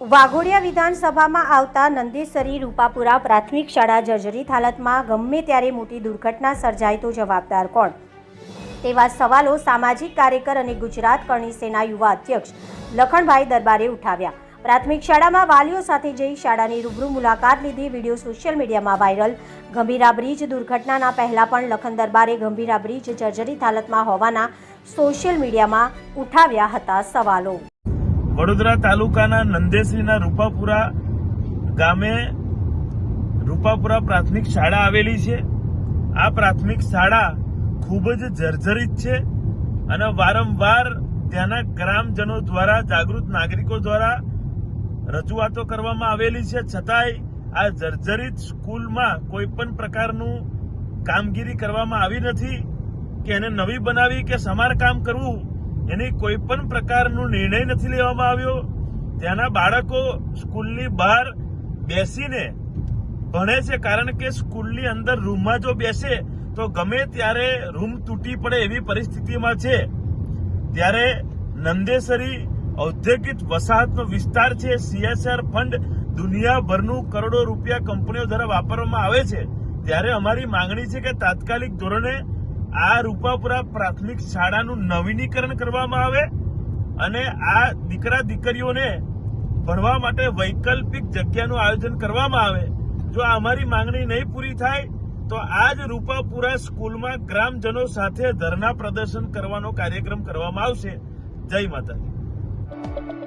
વાઘોડિયા વિધાનસભામાં આવતા નંદેસરી રૂપાપુરા પ્રાથમિક શાળા જર્જરિત હાલતમાં ગમે ત્યારે મોટી દુર્ઘટના સર્જાય તો જવાબદાર કોણ? તેવા સવાલો સામાજિક કાર્યકર અને ગુજરાત કરણી સેના યુવા અધ્યક્ષ લખણભાઈ દરબારે ઉઠાવ્યા. પ્રાથમિક શાળામાં વાલીઓ સાથે જઈ શાળાની રૂબરૂ મુલાકાત લીધી. વીડિયો સોશિયલ મીડિયામાં વાયરલ. ગંભીરા બ્રિજ દુર્ઘટનાના પહેલા પણ લખન દરબારે ગંભીરા બ્રિજ જર્જરિત હાલતમાં હોવાના સોશિયલ મીડિયામાં ઉઠાવ્યા હતા સવાલો. વડોદરા તાલુકાના નંદેસરીના રૂપાપુરા ગામે રૂપાપુરા પ્રાથમિક શાળા આવેલી છે. આ પ્રાથમિક શાળા ખૂબ જ જર્જરિત છે અને વારંવાર ત્યાંના ગ્રામજનો દ્વારા, જાગૃત નાગરિકો દ્વારા રજૂઆતો કરવામાં આવેલી છે. છતાંય આ જર્જરિત સ્કૂલમાં કોઈ પણ પ્રકારનું કામગીરી કરવામાં આવી નથી કે એને નવી બનાવી કે સમારકામ કરવું. એની કોઈ પણ પ્રકારનો નિર્ણય નથી લેવામાં આવ્યો. ત્યાંના બાળકો સ્કૂલની બહાર બેસીને ભણે છે, કારણ કે સ્કૂલની અંદર રૂમમાં જો બેસે, તો ગમે ત્યારે રૂમ તૂટી પડે એવી પરિસ્થિતિમાં છે. ત્યારે નંદેસરી ઔદ્યોગિક વસાહતનો વિસ્તાર છે. સીએસઆર ફંડ દુનિયાભરનું કરોડો રૂપિયા કંપનીઓ દ્વારા વાપરવામાં આવે છે. ત્યારે અમારી માંગણી છે કે તાત્કાલિક ધોરણે આ રૂપાપુરા પ્રાથમિક શાળાનું નવીનીકરણ કરવામાં આવે અને આ દીકરા દીકરીઓને ભણવા માટે વૈકલ્પિક જગ્યાનું આયોજન કરવામાં આવે. જો અમારી માંગણી નહીં પૂરી થાય, તો આજ રૂપાપુરા સ્કૂલમાં ગ્રામજનો સાથે ધરના પ્રદર્શન કરવાનો કાર્યક્રમ કરવામાં આવશે. જય માતાજી.